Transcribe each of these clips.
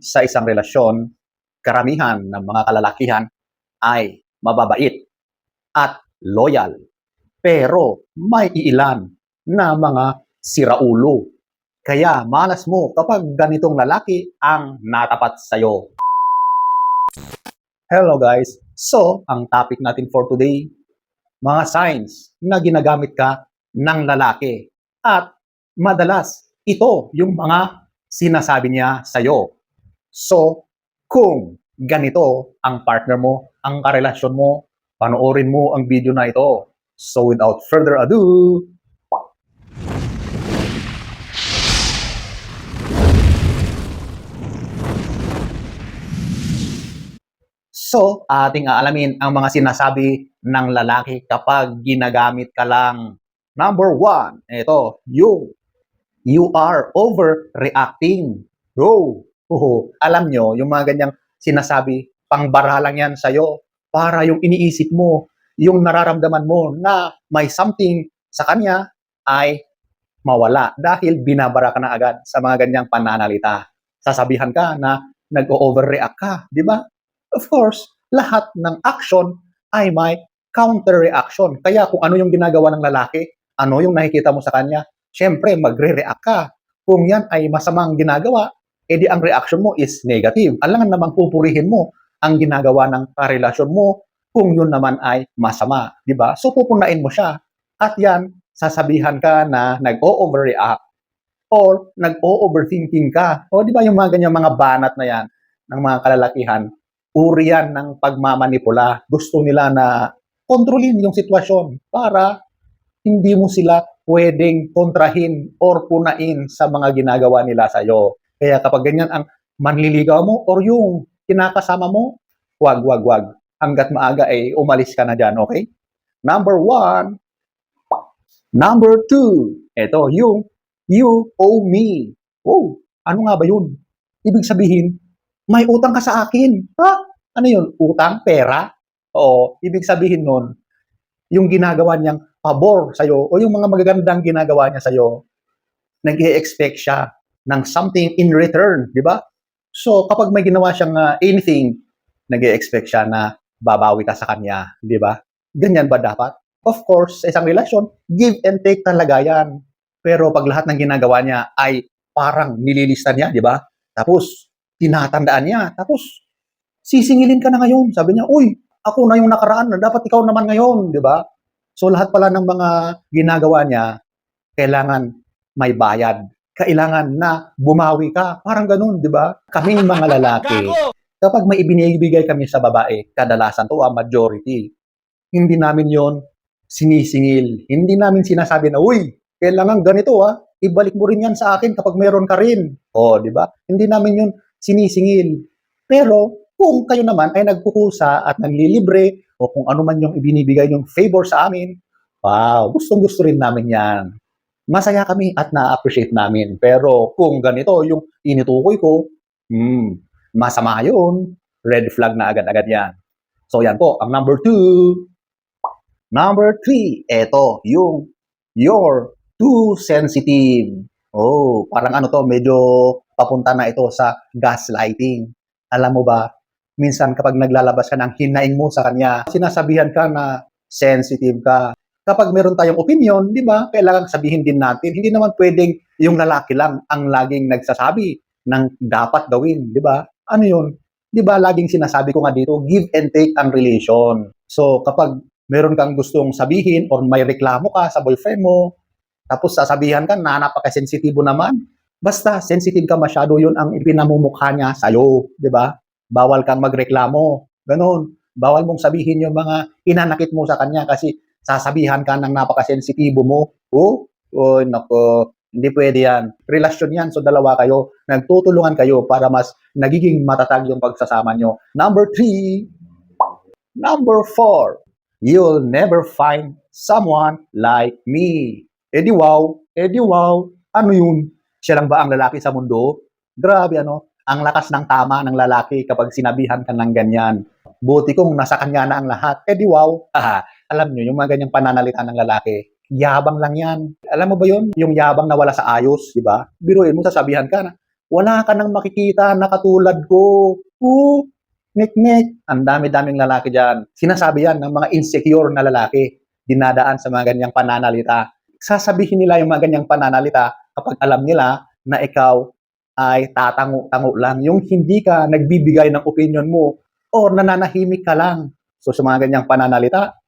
sa isang relasyon, karamihan ng mga kalalakihan ay mababait at loyal. Pero may iilan na mga siraulo. Kaya malas mo kapag ganitong lalaki ang natapat sa'yo. Hello guys! So, ang topic natin for today, mga signs na ginagamit ka ng lalaki. At madalas, ito yung mga sinasabi niya sa'yo. So, kung ganito ang partner mo, ang karelasyon mo, panoorin mo ang video na ito. So, without further ado, So, ating aalamin ang mga sinasabi ng lalaki kapag ginagamit ka lang. Number one, ito, you. You are overreacting. Go! Oo. Alam nyo, yung mga ganyang sinasabi, pangbara lang yan sa'yo para yung iniisip mo, yung nararamdaman mo na may something sa kanya ay mawala dahil binabara ka na agad sa mga ganyang pananalita. Sasabihan ka na nag-overreact ka, di ba? Of course, lahat ng action ay may counter-reaction. Kaya kung ano yung ginagawa ng lalaki, ano yung nakikita mo sa kanya, syempre magre-react ka. Kung yan ay masamang ginagawa, edi ang reaction mo is negative. Alangan namang pupurihin mo ang ginagawa ng karelasyon mo kung yun naman ay masama, di ba? So pupunain mo siya. At yan, sasabihan ka na nag-o-overreact or nag-o-overthinking ka. O di ba yung mga ganyang mga banat na yan ng mga kalalakihan, uri yan ng pagmamanipula. Gusto nila na kontrolin yung sitwasyon para hindi mo sila pwedeng kontrahin or punain sa mga ginagawa nila sa iyo. Kaya kapag ganyan ang manliligaw mo or yung kinakasama mo, wag, wag, wag. Hanggat maaga ay umalis ka na dyan, okay? Number one. Number two. Ito, yung you owe me. Oh, ano nga ba yun? Ibig sabihin, may utang ka sa akin. Ha? Ano yun? Utang? Pera? Oo, ibig sabihin nun, yung ginagawa niyang pabor sa'yo o yung mga magagandang ginagawa niya sa'yo, nag expect siya ng something in return, di ba? So, kapag may ginawa siyang uh, anything, nag expect siya na babawi ka sa kanya, di ba? Ganyan ba dapat? Of course, sa isang relasyon, give and take talaga yan. Pero pag lahat ng ginagawa niya ay parang nililista niya, di ba? Tapos, tinatandaan niya. Tapos, sisingilin ka na ngayon. Sabi niya, uy, ako na yung nakaraan na dapat ikaw naman ngayon, di ba? So lahat pala ng mga ginagawa niya, kailangan may bayad. Kailangan na bumawi ka. Parang ganun, di ba? Kaming mga lalaki, kapag may ibinibigay kami sa babae, kadalasan to a majority, hindi namin yon sinisingil. Hindi namin sinasabi na, uy, kailangan ganito ah, ibalik mo rin yan sa akin kapag meron ka rin. O, di ba? Hindi namin yun sinisingil. Pero, kung kayo naman ay nagkukusa at nanlilibre o kung ano man yung ibinibigay yung favor sa amin, wow, gustong gusto rin namin yan. Masaya kami at na-appreciate namin. Pero kung ganito yung initukoy ko, hmm, masama yun. Red flag na agad-agad yan. So yan po, ang number two. Number three, eto, yung you're too sensitive. Oh, parang ano to, medyo papunta na ito sa gaslighting. Alam mo ba, minsan kapag naglalabas ka ng hinaing mo sa kanya, sinasabihan ka na sensitive ka. Kapag meron tayong opinion, di ba, kailangan sabihin din natin, hindi naman pwedeng yung lalaki lang ang laging nagsasabi ng dapat gawin, di ba? Ano yun? Di ba, laging sinasabi ko nga dito, give and take ang relation. So, kapag meron kang gustong sabihin or may reklamo ka sa boyfriend mo, tapos sasabihan ka na napaka-sensitibo naman, basta sensitive ka masyado, yun ang ipinamumukha niya sa'yo, di ba? Bawal kang magreklamo, ganun. Bawal mong sabihin yung mga inanakit mo sa kanya kasi sasabihan ka ng napaka-sensitibo mo. Oh, oh nako, hindi pwede yan. Relasyon yan, so dalawa kayo. Nagtutulungan kayo para mas nagiging matatag yung pagsasama nyo. Number three, number four, you'll never find someone like me. Edi wow, edi wow, ano yun? Siya lang ba ang lalaki sa mundo? Grabe ano, ang lakas ng tama ng lalaki kapag sinabihan ka ng ganyan. Buti kung nasa kanya na ang lahat. Edi wow, ah, alam nyo, yung mga ganyang pananalita ng lalaki, yabang lang yan. Alam mo ba yun? Yung yabang na wala sa ayos, di ba? Biruin mo, sasabihan ka na, Wala ka nang makikita na katulad ko. Oo, nik-nik. Ang dami-daming lalaki dyan. Sinasabi yan ng mga insecure na lalaki. Dinadaan sa mga ganyang pananalita. Sasabihin nila yung mga ganyang pananalita kapag alam nila na ikaw ay tatango-tango lang. Yung hindi ka nagbibigay ng opinion mo or nananahimik ka lang. So sa mga ganyang pananalita,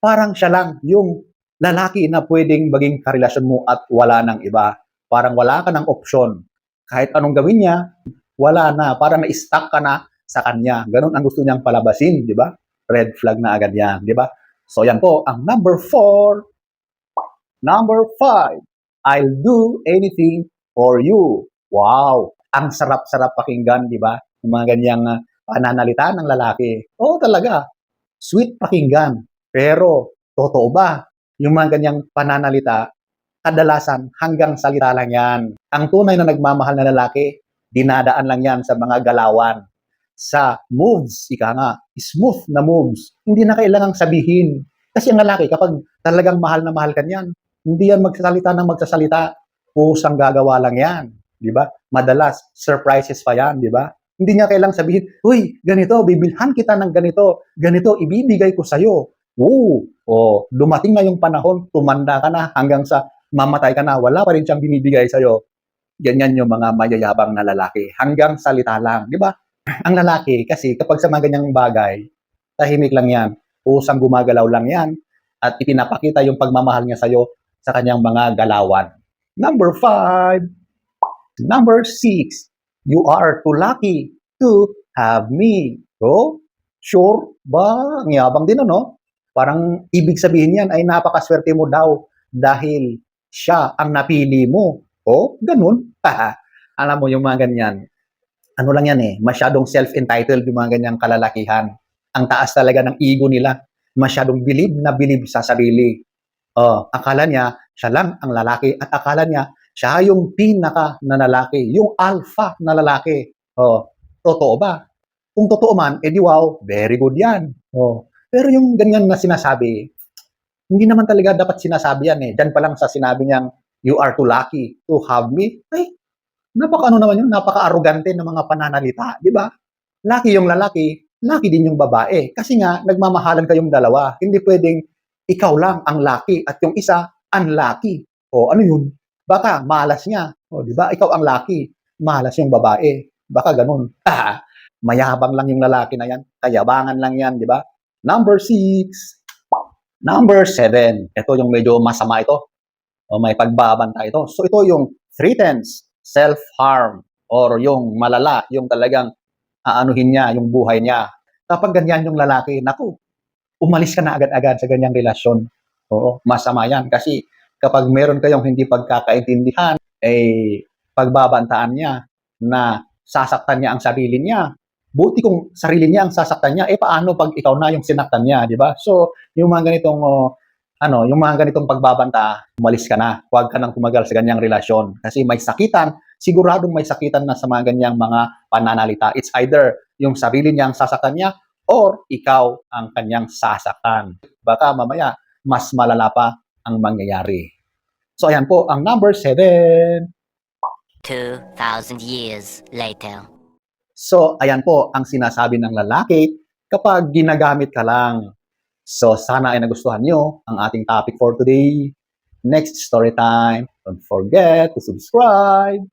parang siya lang yung lalaki na pwedeng maging karelasyon mo at wala ng iba. Parang wala ka ng opsyon. Kahit anong gawin niya, wala na. Parang na-stuck ka na sa kanya. Ganun ang gusto niyang palabasin, di ba? Red flag na agad yan, di ba? So yan po, ang number four. Number five, I'll do anything for you. Wow! Ang sarap-sarap pakinggan, di ba? Yung mga ganyang uh, pananalita ng lalaki. Oo, talaga. Sweet pakinggan. Pero, totoo ba? Yung mga ganyang pananalita, kadalasan hanggang salita lang yan. Ang tunay na nagmamahal na lalaki, dinadaan lang yan sa mga galawan. Sa moves, ika nga, smooth na moves. Hindi na kailangang sabihin. Kasi ang lalaki, kapag talagang mahal na mahal ka niyan, hindi yan magsasalita ng magsasalita. Pusang gagawa lang yan. Di ba? Madalas, surprises pa yan, di ba? Hindi niya kailang sabihin, Uy, ganito, bibilhan kita ng ganito. Ganito, ibibigay ko sa'yo. Oo, oh, dumating na yung panahon, tumanda ka na hanggang sa mamatay ka na, wala pa rin siyang binibigay sa'yo. Ganyan yung mga mayayabang na lalaki. Hanggang salita lang, di ba? Ang lalaki, kasi kapag sa mga ganyang bagay, tahimik lang yan. Pusang gumagalaw lang yan. At ipinapakita yung pagmamahal niya sa'yo sa kanyang mga galawan. Number five, Number six, you are too lucky to have me. So, sure ba? Ang yabang din, ano? Parang ibig sabihin yan ay napakaswerte mo daw dahil siya ang napili mo. O, ganun. Alam mo, yung mga ganyan, ano lang yan eh, masyadong self-entitled yung mga ganyang kalalakihan. Ang taas talaga ng ego nila. Masyadong bilib na bilib sa sarili. Oh, akala niya, siya lang ang lalaki at akala niya, siya yung pinaka na lalaki, yung alpha na lalaki. Oh, totoo ba? Kung totoo man, edi wow, very good yan. Oh. Pero yung ganyan na sinasabi, hindi naman talaga dapat sinasabi yan eh. Diyan pa lang sa sinabi niyang, you are too lucky to have me. Ay, napaka ano naman yun, napaka-arrogante ng mga pananalita, di ba? Lucky yung lalaki, lucky din yung babae. Kasi nga, nagmamahalan kayong dalawa. Hindi pwedeng ikaw lang ang lucky at yung isa unlucky. O ano yun? Baka malas niya. O di ba? Ikaw ang lucky. Malas yung babae. Baka ganun. Mayabang lang yung lalaki na yan. Kayabangan lang yan, di ba? Number six. Number seven. Ito yung medyo masama ito. O may pagbabanta ito. So ito yung threatens self-harm or yung malala, yung talagang aanuhin niya yung buhay niya. Kapag ganyan yung lalaki, naku, umalis ka na agad-agad sa ganyang relasyon. Oo, masama yan. Kasi kapag meron kayong hindi pagkakaintindihan, eh, pagbabantaan niya na sasaktan niya ang sarili niya. Buti kung sarili niya ang sasaktan niya, eh paano pag ikaw na yung sinaktan niya, di ba? So, yung mga ganitong, oh, ano, yung mga ganitong pagbabanta, umalis ka na. Huwag ka nang tumagal sa ganyang relasyon. Kasi may sakitan, siguradong may sakitan na sa mga ganyang mga pananalita. It's either yung sarili niya ang sasaktan niya or ikaw ang kanyang sasaktan. Baka mamaya, mas malala pa ang mangyayari. So ayan po, ang number seven. 2,000 years later. So ayan po ang sinasabi ng lalaki kapag ginagamit ka lang. So sana ay nagustuhan nyo ang ating topic for today. Next story time. Don't forget to subscribe.